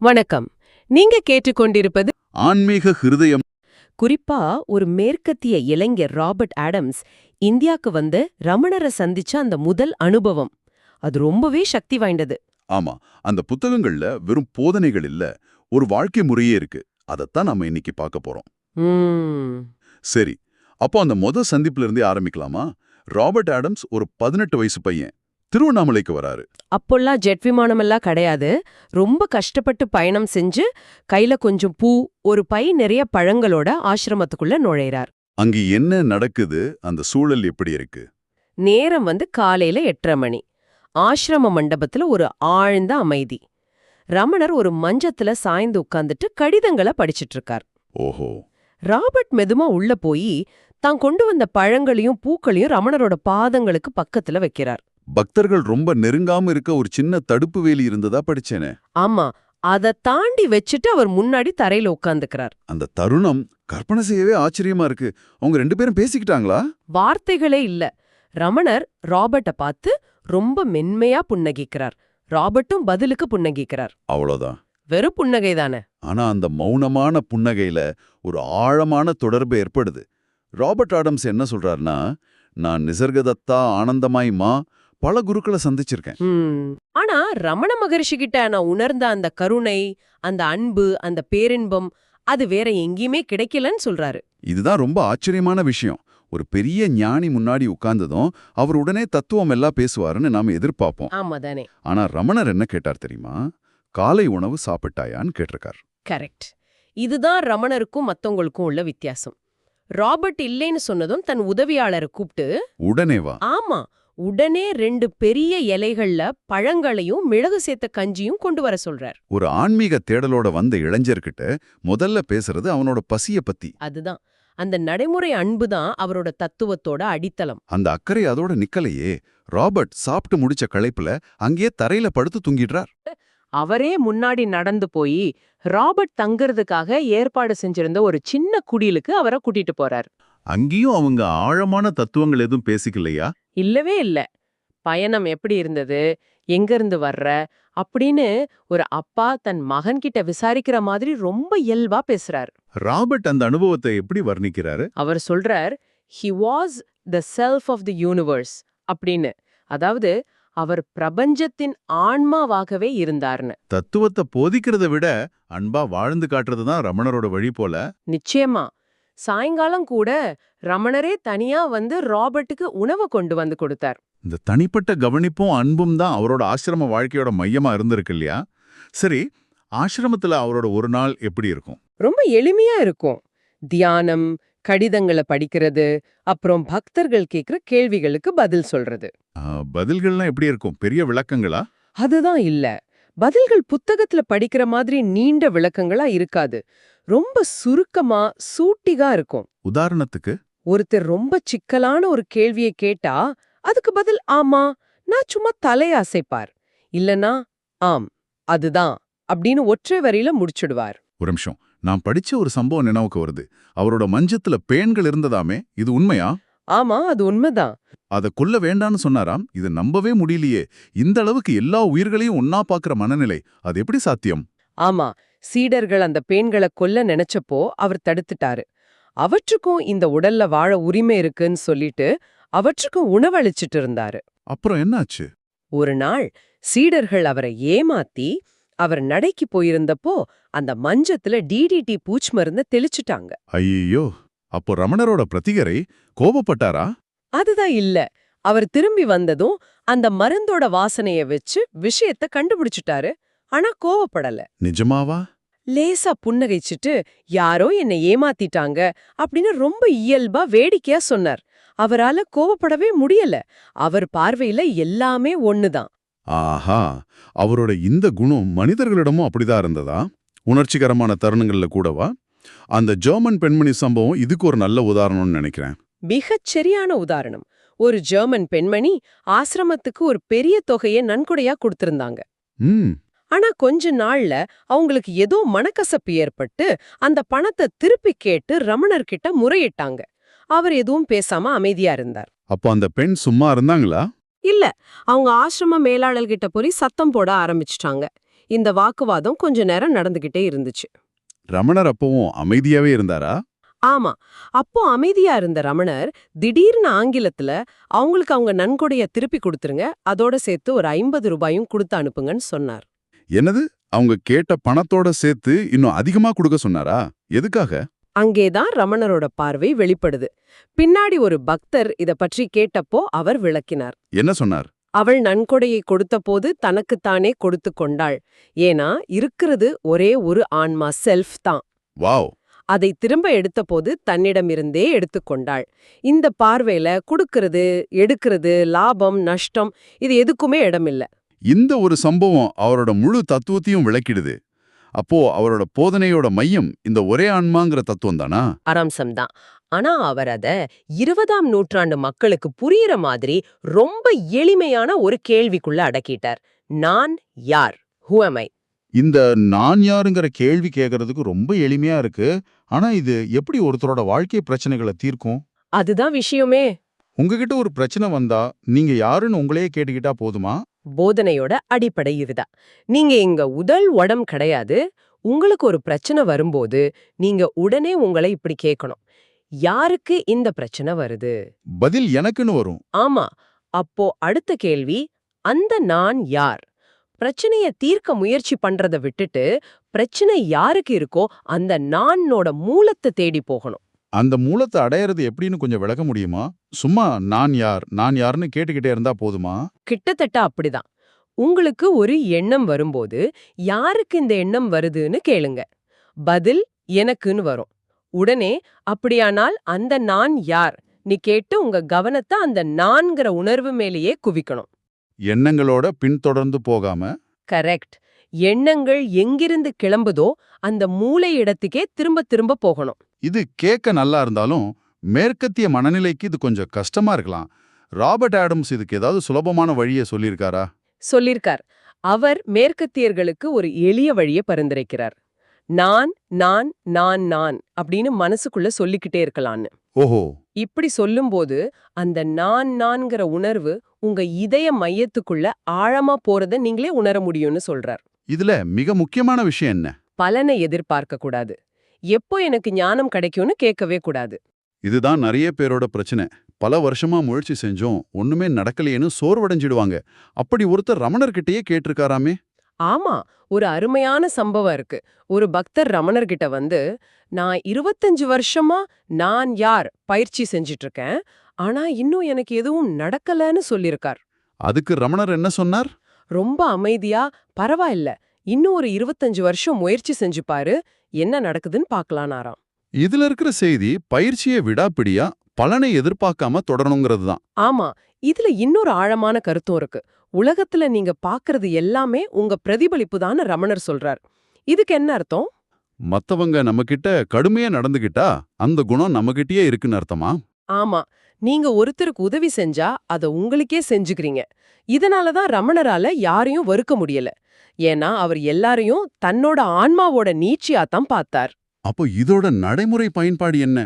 வணக்கம். நீங்க கேட்டுக்கொண்டிருப்பது ஆன்மீக ஹிருதயம். குறிப்பா ஒரு மேற்கத்திய இளைஞர் ராபர்ட் ஆடம்ஸ் இந்தியாக்கு வந்து ரமணரை சந்திச்ச அந்த முதல் அனுபவம். அது ரொம்பவே சக்தி வாய்ந்தது. ஆமா அந்த புத்தகங்கள்ல வெறும் போதனைகள் இல்ல ஒரு வாழ்க்கை முறையே இருக்கு. அதைத்தான் நாம இன்னைக்கு பார்க்க போறோம். சரி அப்போ அந்த முத சந்திப்புல இருந்தே ஆரம்பிக்கலாமா? ராபர்ட் ஆடம்ஸ் ஒரு பதினெட்டு வயசு பையன். திருவண்ணாமலைக்கு வராரு. அப்போல்லாம் ஜெட் விமானமெல்லாம் கிடையாது. ரொம்ப கஷ்டப்பட்டு பயணம் செஞ்சு கையில கொஞ்சம் பூ ஒரு பை நிறைய பழங்களோட ஆசிரமத்துக்குள்ள நுழையிறார். அங்க என்ன நடக்குது? அந்த சூழல் எப்படி இருக்கு? நேரம் வந்து காலையில எட்டரை மணி. ஆசிரம மண்டபத்துல ஒரு ஆழ்ந்த அமைதி. ரமணர் ஒரு மஞ்சத்துல சாய்ந்து உட்கார்ந்துட்டு கடிதங்களை படிச்சிட்டு இருக்கார். ஓஹோ. ராபர்ட் மெதுமா உள்ள போய் தான் கொண்டு வந்த பழங்களையும் பூக்களையும் ரமணரோட பாதங்களுக்கு பக்கத்துல வைக்கிறார். பக்தர்கள் ரொம்ப நெருங்காம இருக்க ஒரு சின்ன தடுப்பு வேலி இருந்ததா படிச்சேனே. ஆமா அத தாண்டி வச்சுட்டு அவர் முன்னாடி தரையில உட்கார்ந்துக்கிறார். அந்த தருணம் கற்பனை செய்யவே ஆச்சரியமா இருக்கு. அவங்க ரெண்டு பேரும் பேசிக்கிட்டாங்களா? வார்த்தைகளே இல்ல. ரமணர் ராபர்ட்ட பார்த்து ரொம்ப மென்மையா புன்னகிக்கிறார். ராபர்ட்டும் பதிலுக்கு புன்னகிக்கிறார். அவ்வளவுதான் வெறும் புன்னகை தானே ஆனா அந்த மௌனமான புன்னகையில ஒரு ஆழமான தொடர்பு ஏற்படுது. ராபர்ட் ஆடம்ஸ் என்ன சொல்றாருன்னா நான் நிசர்கதத்தா ஆனந்தமாய்மா பல குருக்களை சந்திச்சிருக்கேன். ஆனா ரமண மகரிஷி கிட்ட நான் உணர்ந்த அந்த கருணை அந்த அன்பு அந்த பேரின்பம் அது வேற எங்கேயுமே கிடைக்கலன்னு சொல்றாரு. இதுதான் ரொம்ப ஆச்சரியமான விஷயம். ஒரு பெரிய ஞானி முன்னாடி உட்கார்ந்ததும் அவர் உடனே தத்துவம் எல்லாம் பேசுவாருன்னு நாம எதிர்பார்ப்போம். ஆமா தானே ஆனா ரமணர் என்ன கேட்டார் தெரியுமா? காலை உணவு சாப்பிட்டாயான்னு கேட்டிருக்கார். கரெக்ட். இதுதான் ரமணருக்கும் மத்தவங்களுக்கும் உள்ள வித்தியாசம். ராபர்ட் இல்லைன்னு சொன்னதும் தன் உதவியாளரை கூப்பிட்டு உடனே வா. ஆமா உடனே ரெண்டு பெரிய இலைகள்ல பழங்களையும் மிளகு சேர்த்த கஞ்சியும் கொண்டு வர சொல்றார். ஒரு ஆன்மீக தேடலோட வந்த இளைஞர்கிட்ட முதல்ல பேசுறது அவனோட பசிய பத்தி. அதுதான். அந்த நடைமுறை அன்பு தான் அவரோட தத்துவத்தோட அடித்தளம். அந்த அக்கறை அதோட நிக்கலையே. ராபர்ட் சாப்பிட்டு முடிச்ச களைப்புல அங்கேயே தரையில படுத்து தூங்கிடுறார். அவரே முன்னாடி நடந்து போய் ராபர்ட் தங்கறதுக்காக ஏற்பாடு செஞ்சிருந்த ஒரு சின்ன குடிலுக்கு அவரை கூட்டிட்டு போறார். அங்கேயும் அவங்க ஆழமான தத்துவங்கள் எதுவும் பேசிக்கலையா? இல்லவே இல்ல. பயணம் எப்படி இருந்தது? எங்க இருந்து வர்ற? அப்படின்னு ஒரு அப்பா தன் மகன்கிட்ட விசாரிக்கிற மாதிரி ரொம்ப இயல்பா பேசுறார். ராபர்ட் அந்த அனுபவத்தை எப்படி வர்ணிக்கிறாரு? அவர் சொல்றார் he was the self of the universe அப்படின்னு. அதாவது அவர் பிரபஞ்சத்தின் ஆன்மாவாகவே இருந்தார்னு. தத்துவத்தை போதிக்கிறத விட அன்பா வாழ்ந்து காட்டுறது தான் ரமணரோட வழி போல. நிச்சயமா. சாயங்காலம் கூட ரமணரே தனியா வந்து ராபர்ட்டுக்கு உணவு கொண்டு வந்து கொடுத்தார். இந்த தனிப்பட்ட கவனிப்பும் அன்பும் தான் அவரோட ஆசிரம வாழ்க்கையோட மையமா இருந்திருக்கு இல்லையா? சரி ஆசிரமத்துல அவரோட ஒரு நாள் எப்படி இருக்கும்? ரொம்ப எளிமையா இருக்கும். தியானம் கடிதங்களை படிக்கிறது அப்புறம் பக்தர்கள் கேக்குற கேள்விகளுக்கு பதில் சொல்றது. பதில்கள்லாம் எப்படி இருக்கும்? பெரிய விளக்கங்களா? அதுதான் இல்ல. பதில்கள் புத்தகத்துல படிக்கிற மாதிரி நீண்ட விளக்கங்களா இருக்காது. ரொம்ப சுருக்கமா சூட்டிகா இருக்கும். உதாரணத்துக்கு? ஒருத்தர் ரொம்ப சிக்கலான ஒரு கேள்வியை கேட்டா அதுக்கு பதில் ஆமா நான் சும்மா தலையசைப்பார். இல்லனா ஆம் அதுதான் அப்படின்னு ஒற்றை வரியில முடிச்சிடுவார். ஒரு நிமிஷம். நான் படிச்ச ஒரு சம்பவம் நினைவுக்கு வருது. அவரோட மஞ்சத்துல பேன்கள் இருந்ததாமே இது உண்மையா? ஆமா அது உண்மைதான். அத கொல்ல வேண்டான்னு சொன்னாராம் இது நம்பவே முடியலையே. இந்த அளவுக்கு எல்லா உயிர்களையும் ஒன்னா பாக்குற மனநிலை அது எப்படி சாத்தியம்? ஆமா சீடர்கள் அந்த பேன்களை கொல்ல நினைச்சப்போ அவர் தடுத்துட்டாரு. அவற்றுக்கும் இந்த உடல்ல வாழ உரிமை இருக்குன்னு சொல்லிட்டு அவற்றுக்கும் உணவளிச்சிட்டு இருந்தாரு. அப்புறம் என்னாச்சு? ஒரு நாள் சீடர்கள் அவரை ஏமாத்தி அவர் நடைக்கு போயிருந்தப்போ அந்த மஞ்சத்துல டிடிடி பூச்சி மருந்த தெளிச்சுட்டாங்க. ஐயோ அப்போ ரமணரோட பிரதிகரை கோபப்பட்டாரா? அதுதான் இல்ல. அவர் திரும்பி வந்ததும் அந்த மருந்தோட வாசனைய வச்சு விஷயத்த கண்டுபிடிச்சிட்டாரு. ஆனா கோவப்படல. நிஜமாவா? லேசா புன்னகைச்சிட்டு யாரோ என்னை ஏமாத்திட்டாங்க அப்படின்னு ரொம்ப இயல்பா வேடிக்கையா சொன்னார். அவரால கோவப்படவே முடியல. அவர் பார்வையில எல்லாமே ஒண்ணுதான். ஆஹா அவரோட இந்த குணம் மனிதர்களிடமும் அப்படிதான் இருந்ததா? உணர்ச்சிகரமான தருணங்கள்ல கூடவா? அந்த ஜெர்மன் பெண்மணி சம்பவம் இதுக்கு ஒரு நல்ல உதாரணம்னு நினைக்கிறேன். மிகச் சரியான உதாரணம். ஒரு ஜெர்மன் பெண்மணி ஆசிரமத்துக்கு ஒரு பெரிய தொகையை நன்கொடையா கொடுத்திருந்தாங்க. ஆனா கொஞ்ச நாள்ல அவங்களுக்கு ஏதோ மனக்கசப்பு ஏற்பட்டு அந்த பணத்தை திருப்பி கேட்டு ரமணர் கிட்ட முறையிட்டாங்க. அவர் எதுவும் பேசாம அமைதியா இருந்தார். அப்போ அந்த பெண் சும்மா இருந்தாங்களா? இல்ல அவங்க ஆசிரம மேலாளர் கிட்ட போய் சத்தம் போட ஆரம்பிச்சிட்டாங்க. இந்த வாக்குவாதம் கொஞ்ச நேரம் நடந்துகிட்டே இருந்துச்சு. ரமணர் அப்பவும் அமைதியாவே இருந்தாரா? ஆமா அப்போ அமைதியா இருந்த ரமணர் திடீர்னு ஆங்கிலத்துல அவங்களுக்கு அவங்க நன்கொடைய திருப்பி கொடுத்துருங்க அதோட சேர்த்து ஒரு ஐம்பது ரூபாயும் கொடுத்து அனுப்புங்கன்னு சொன்னார். என்னது? அவங்க கேட்ட பணத்தோட சேர்த்து இன்னும் அதிகமா கொடுக்க சொன்னாரா? எதுக்காக? அங்கேதான் ரமணரோட பார்வை வெளிப்படுது. பின்னாடி ஒரு பக்தர் இத பற்றி கேட்டப்போ அவர் விளக்கினார். என்ன சொன்னார்? அவள் நன்கொடையை கொடுத்தபோது தனக்குத்தானே கொடுத்து கொண்டாள். ஏனா இருக்கிறது ஒரே ஒரு ஆன்மா செல்ஃப் தான். வாவ். அதை திரும்ப எடுத்தபோது தன்னிடமிருந்தே எடுத்துக்கொண்டாள் இந்த பார்வையில குடுக்கறது எடுக்கிறது லாபம் நஷ்டம் இது எதுக்குமே இடமில்ல. இந்த ஒரு சம்பவம் அவரோட முழு தத்துவத்தையும் விளக்கிடுது. அப்போ அவரோட போதனையோட மையம் இந்த ஒரே ஆன்மாங்கிற தத்துவம் தானா? அராம்சம்தான் ஆனா அவர் அத இருபதாம் நூற்றாண்டு மக்களுக்கு புரியுற மாதிரி ரொம்ப எளிமையான ஒரு கேள்விக்குள்ள அடக்கிட்டார். நான் யார்? Who am I? இந்த நான் யாருங்கிற கேள்வி கேட்கறதுக்கு ரொம்ப எளிமையா இருக்கு. ஆனா இது எப்படி ஒருத்தரோட வாழ்க்கை பிரச்சனைகளை தீர்க்கும்? அதுதான் விஷயமே. உங்ககிட்ட ஒரு பிரச்சனை வந்தா நீங்க யாருன்னு உங்களையே கேட்டுக்கிட்டா போதுமா? போதனையோட அடிப்படை இதுதான். நீங்க இங்க உடல் உடம் கிடையாது. உங்களுக்கு ஒரு பிரச்சனை வரும்போது நீங்க உடனே உங்களை இப்படி கேட்கணும். யாருக்கு இந்த பிரச்சனை வருது? பதில் எனக்குன்னு வரும். ஆமா. அப்போ அடுத்த கேள்வி அந்த நான் யார்? பிரச்சனைய தீர்க்க முயற்சி பண்றத விட்டுட்டு பிரச்சனை யாருக்கு இருக்கோ அந்த நானோட மூலத்தை தேடி போகணும். அந்த மூலத்தை அடையறது எப்படின்னு கொஞ்சம் விளக்க முடியுமா? சும்மா நான் யார் நான் யாருன்னு கேட்டுக்கிட்டே இருந்தா போதுமா? கிட்டத்தட்ட அப்படிதான். உங்களுக்கு ஒரு எண்ணம் வரும்போது யாருக்கு இந்த எண்ணம் வருதுன்னு கேளுங்க. பதில் எனக்குன்னு வரும். உடனே அப்படியானால் அந்த நான் யார்? நீ கேட்டு உங்க கவனத்தை அந்த நான்கிற உணர்வு மேலேயே குவிக்கணும். எண்ணங்களோட பின்தொடர்ந்து போகாம? கரெக்ட். எண்ணங்கள் எங்கிருந்து கிளம்புதோ அந்த மூளை இடத்துக்கே திரும்ப திரும்ப போகணும். இது கேட்க நல்லா இருந்தாலும் மேற்கத்திய மனநிலைக்கு இது கொஞ்சம் கஷ்டமா இருக்கலாம். ராபர்ட் ஆடம்ஸ் இதுக்கு ஏதாவது சுலபமான வழியை சொல்லியிருக்காரா? சொல்லிருக்கார் அவர் மேற்கத்தியர்களுக்கு ஒரு எளிய வழியை பரிந்துரைக்கிறார். நான் நான் நான் நான் அப்படின்னு மனசுக்குள்ள சொல்லிக்கிட்டே இருக்கலான்னு ஓஹோ. இப்படி சொல்லும்போது அந்த நான் நான்கிற உணர்வு உங்க இதய மையத்துக்குள்ள ஆழமா போறத நீங்களே உணர முடியும்னு சொல்றார். இதுல மிக முக்கியமான விஷயம் என்ன? பலனை எதிர்பார்க்க கூடாது. எப்போ எனக்கு ஞானம் கிடைக்கும்னு கேட்கவே கூடாது. இதுதான் நிறைய பேரோட பிரச்சனை. பல வருஷமா முயற்சி செஞ்சோம் ஒண்ணுமே நடக்கலையேன்னு சோர்வடைஞ்சிடுவாங்க. அப்படி ஒருத்தர் ரமணர்கிட்டயே கேட்டிருக்காராமே? ஆமா ஒரு அருமையான சம்பவம் இருக்கு. ஒரு பக்தர் ரமணர்கிட்ட வந்து நான் இருபத்தஞ்சு வருஷமா நான் யார் பயிற்சி செஞ்சிட்டு இருக்கேன் ஆனா இன்னும் எனக்கு எதுவும் நடக்கலன்னு சொல்லிருக்கார் அதுக்கு ரமணர் என்ன சொன்னார்? ரொம்ப அமைதியா பரவாயில்ல இன்னும் ஒரு இருபத்தஞ்சு வருஷம் முயற்சி செஞ்சு பாரு என்ன நடக்குதுன்னு பார்க்கலானாராம் இதுல இருக்கிற செய்தி பயிற்சியை விடாப்பிடியா பலனை எதிர்பார்க்காம தொடரணுங்கிறது தான். ஆமா இதுல இன்னொரு ஆழமான கருத்தும் இருக்கு. உலகத்துல நீங்க பாக்குறது எல்லாமே உங்க பிரதிபலிப்பு தான் ரமணர் சொல்றார். இதுக்கு என்ன அர்த்தம்? மத்தவங்க நம்மகிட்ட கடுமையா நடந்துகிட்டா அந்த குணம் நம்மகிட்டயே இருக்குன்னு அர்த்தமா? ஆமா நீங்க ஒருத்தருக்கு உதவி செஞ்சா அத உங்களுக்கே செஞ்சுக்கிறீங்க. இதனால தான் ரமணரால யாரையும் வெறுக்க முடியல. ஏன்னா அவர் எல்லாரையும் தன்னோட ஆன்மாவோட நீட்சியா தான் பார்த்தார். அப்போ இதோட நடைமுறை பயன்பாடு என்ன?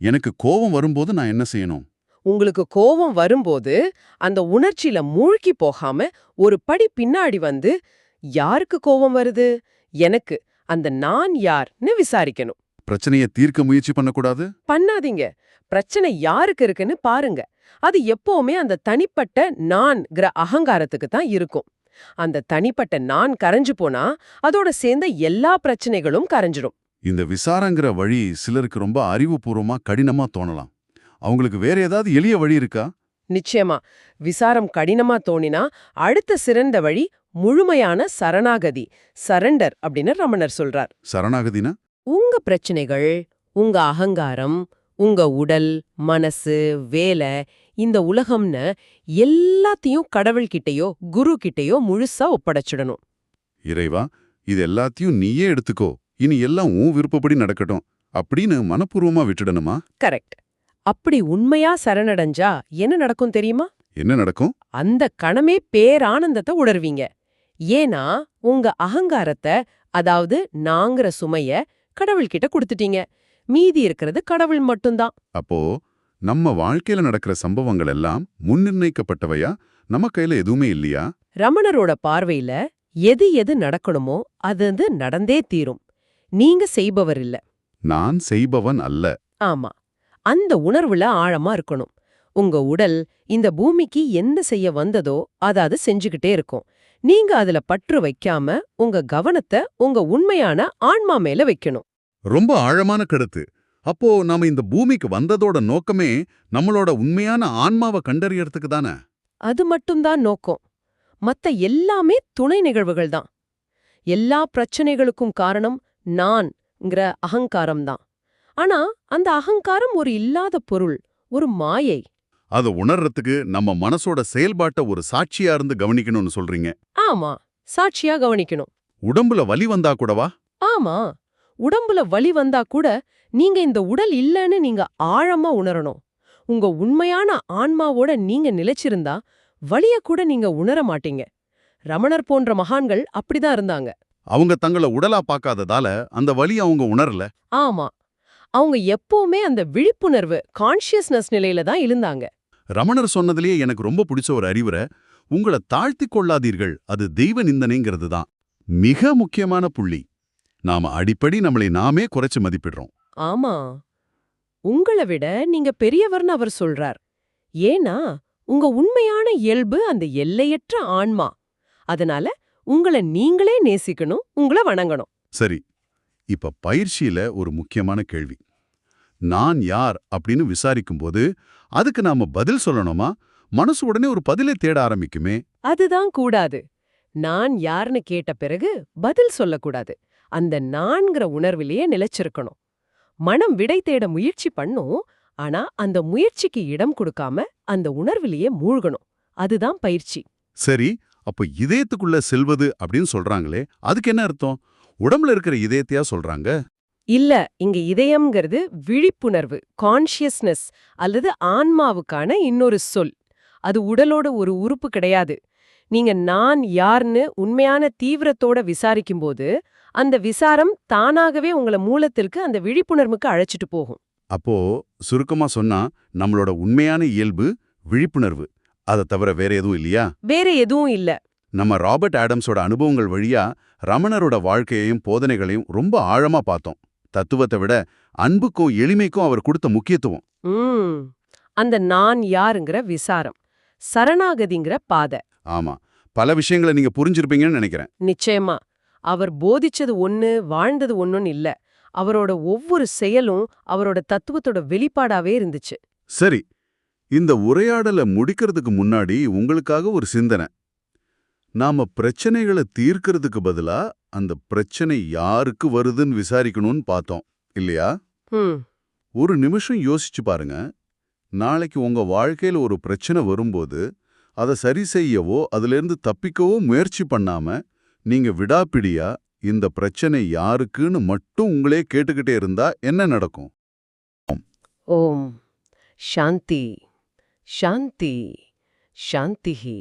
எனக்கு கோபம் வரும்போது நான் என்ன செய்யணும்? உங்களுக்கு கோபம் வரும்போது அந்த உணர்ச்சியில மூழ்கி போகாம ஒரு படி பின்னாடி வந்து யாருக்கு கோபம் வருது? எனக்கு அந்த நான் யார்னு விசாரிக்கணும். பிரச்சனையை தீர்க்க முயற்சி பண்ணக்கூடாது? பண்ணாதீங்க. பிரச்சனை யாருக்கு இருக்குன்னு பாருங்க. அது எப்பவுமே அந்த தனிப்பட்ட நான்கிற அகங்காரத்துக்கு தான் இருக்கும். அந்த தனிப்பட்ட நான் கரைஞ்சு போனா அதோட சேர்ந்த எல்லா பிரச்சனைகளும் கரைஞ்சிடும் இந்த விசாரங்கிற வழி சிலருக்கு ரொம்ப அறிவுபூர்வமா கடினமா தோணலாம். அவங்களுக்கு வேற ஏதாவது எளிய வழி இருக்கா? நிச்சயமா. விசாரம் கடினமா தோணினா அடுத்த சிறந்த வழி முழுமையான சரணாகதி சரண்டர் அப்படின்னு ரமணர் சொல்றார். சரணாகதினா? உங்க பிரச்சனைகள் உங்க அகங்காரம் உங்க உடல் மனசு வேலை இந்த உலகம்னு எல்லாத்தையும் கடவுள்கிட்டயோ குரு கிட்டயோ முழுசா ஒப்படைச்சிடணும். இறைவா இது எல்லாத்தையும் நீயே எடுத்துக்கோ. இனி எல்லாம் உன் விருப்பப்படி நடக்கட்டும். அப்படின்னு மனப்பூர்வமா விட்டுடணுமா? கரெக்ட். அப்படி உண்மையா சரணடைஞ்சா என்ன நடக்கும் தெரியுமா? என்ன நடக்கும்? அந்த கணமே பேரானந்தத்தை உணர்வீங்க. ஏன்னா உங்க அகங்காரத்தை அதாவது நாங்கிற சுமைய கடவுள்கிட்ட கொடுத்துட்டீங்க. மீதி இருக்கிறது கடவுள் மட்டும்தான். அப்போ நம்ம வாழ்க்கையில நடக்கிற சம்பவங்கள் எல்லாம் முன்னிர்ணயிக்கப்பட்டவையா? நம்ம கையில எதுவுமே இல்லையா? ரமணரோட பார்வையில எது எது நடக்கணுமோ அது அது நடந்தே தீரும். நீங்க செய்பவர் இல்ல. நான் செய்பவன் அல்ல. ஆமா. அந்த உணர்வுல ஆழமா இருக்கணும். உங்க உடல் இந்த பூமிக்கு என்ன செய்ய வந்ததோ அத அது செஞ்சுகிட்டே இருக்கும். நீங்க அதுல பற்று வைக்காம உங்க கவனத்தை உங்க உண்மையான ஆன்மா மேல வைக்கணும். ரொம்ப ஆழமான கருத்து. அப்போ நாம இந்த பூமிக்கு வந்ததோட நோக்கமே நம்மளோட உண்மையான ஆன்மாவை கண்டறியறதுக்கு தானே? அது மட்டும்தான் நோக்கம். மத்த எல்லாமே துணை நிகழ்வுகள் தான். எல்லா பிரச்சனைகளுக்கும் காரணம் நான்ங்கிற அகங்காரம் தான். ஆனா அந்த அகங்காரம் ஒரு இல்லாத பொருள் ஒரு மாயை. அதை உணர்றதுக்கு நம்ம மனசோட செயல்பாட்டை ஒரு சாட்சியா இருந்து கவனிக்கணும்னு சொல்றீங்க. ஆமா சாட்சியா கவனிக்கணும். உடம்புல வலி வந்தா கூடவா? ஆமா உடம்புல வலி வந்தா கூட நீங்க இந்த உடல் இல்லைன்னு நீங்க ஆழமா உணரணும். உங்க உண்மையான ஆன்மாவோட நீங்க நிலைச்சிருந்தா வலிய கூட நீங்க உணர மாட்டீங்க. ரமணர் போன்ற மகான்கள் அப்படிதான் இருந்தாங்க. அவங்க தங்கள உடலா பார்க்காததால அந்த வலி அவங்க உணரல. ஆமா அவங்க எப்பவுமே அந்த விழிப்புணர்வு கான்ஷியஸ்னஸ் நிலையில தான் இருந்தாங்க. ரமணர் சொன்னதுலயே எனக்கு ரொம்ப பிடிச்ச ஒரு அறிவுரை உங்களை தாழ்த்திக் கொள்ளாதீர்கள் அது தெய்வ நிந்தனைங்கிறது தான். மிக முக்கியமான புள்ளி. நாம அடிப்படி நம்மளை நாமே குறைச்சு மதிப்பிடுறோம். ஆமா. உங்களை விட நீங்க பெரியவர்னு அவர் சொல்றார். ஏன்னா உங்க உண்மையான இயல்பு அந்த எல்லையற்ற ஆன்மா. அதனால உங்களை நீங்களே நேசிக்கணும் உங்களை வணங்கணும். சரி. இப்ப பயிற்சியில ஒரு முக்கியமான கேள்வி. நான் யார் அப்படின்னு விசாரிக்கும்போது அதுக்கு நாம பதில் சொல்லணுமா? மனசு உடனே ஒரு பதிலை தேட ஆரம்பிக்குமே. அதுதான் கூடாது. நான் யார்னு கேட்ட பிறகு பதில் சொல்லக்கூடாது. அந்த நான்கிற உணர்விலேயே நிலைச்சிருக்கணும். மனம் விடை தேட முயற்சி பண்ணும் ஆனா அந்த முயற்சிக்கு இடம் கொடுக்காம அந்த உணர்விலேயே மூழ்கணும். அதுதான் பயிற்சி. சரி அப்ப இதயத்துக்குள்ள செல்வது அப்படின்னு சொல்றாங்களே அதுக்கு என்ன அர்த்தம்? உடம்புல இருக்கிற இதயத்தையா சொல்றாங்க? இல்ல இங்க இதயம்ங்கிறது விழிப்புணர்வு கான்ஷியஸ்னஸ் அல்லது ஆன்மாவுக்கான இன்னொரு சொல். அது உடலோட ஒரு உறுப்பு கிடையாது. நீங்க நான் யார்னு உண்மையான தீவிரத்தோட விசாரிக்கும்போது அந்த விசாரம் தானாகவே உங்களை மூலத்திற்கு அந்த விழிப்புணர்வுக்கு அழைச்சிட்டு போகும். அப்போ சுருக்கமா சொன்னா நம்மளோட உண்மையான இயல்பு விழிப்புணர்வு. அதை தவிர வேற எதுவும் இல்லையா? வேற எதுவும் இல்ல. நம்ம ராபர்ட் ஆடம்ஸோட அனுபவங்கள் வழியா ரமணரோட வாழ்க்கையையும் போதனைகளையும் ரொம்ப ஆழமா பார்த்தோம். தத்துவத்தை விட அன்புக்கும் எளிமைக்கும் அவர் கொடுத்த முக்கியத்துவம். அந்த நான் யாருங்கிற விசாரம். சரணாகதிங்கிற பாதை. ஆமா. பல விஷயங்களை நீங்க புரிஞ்சிருப்பீங்கன்னு நினைக்கிறேன். நிச்சயமா. அவர் போதிச்சது ஒண்ணு வாழ்ந்தது ஒண்ணுன்னு இல்ல. அவரோட ஒவ்வொரு செயலும் அவரோட தத்துவத்தோட வெளிப்பாடாவே இருந்துச்சு. சரி. இந்த உரையாடலை முடிக்கிறதுக்கு முன்னாடி உங்களுக்காக ஒரு சிந்தனை. நாம பிரச்சனைகளை தீர்க்கறதுக்கு பதிலா அந்த பிரச்சனை யாருக்கு வருதுன்னு விசாரிக்கணும்னு பார்த்தோம் இல்லையா? ஒரு நிமிஷம் யோசிச்சு பாருங்க. நாளைக்கு உங்க வாழ்க்கையில ஒரு பிரச்சனை வரும்போது அதை சரி செய்யவோ அதிலிருந்து தப்பிக்கவோ முயற்சி பண்ணாம நீங்க விடாப்பிடியா இந்த பிரச்சனை யாருக்குன்னு மட்டும் உங்களே கேட்டுக்கிட்டே இருந்தா என்ன நடக்கும்? ஓம். சாந்தி சாந்தி சாந்திஹி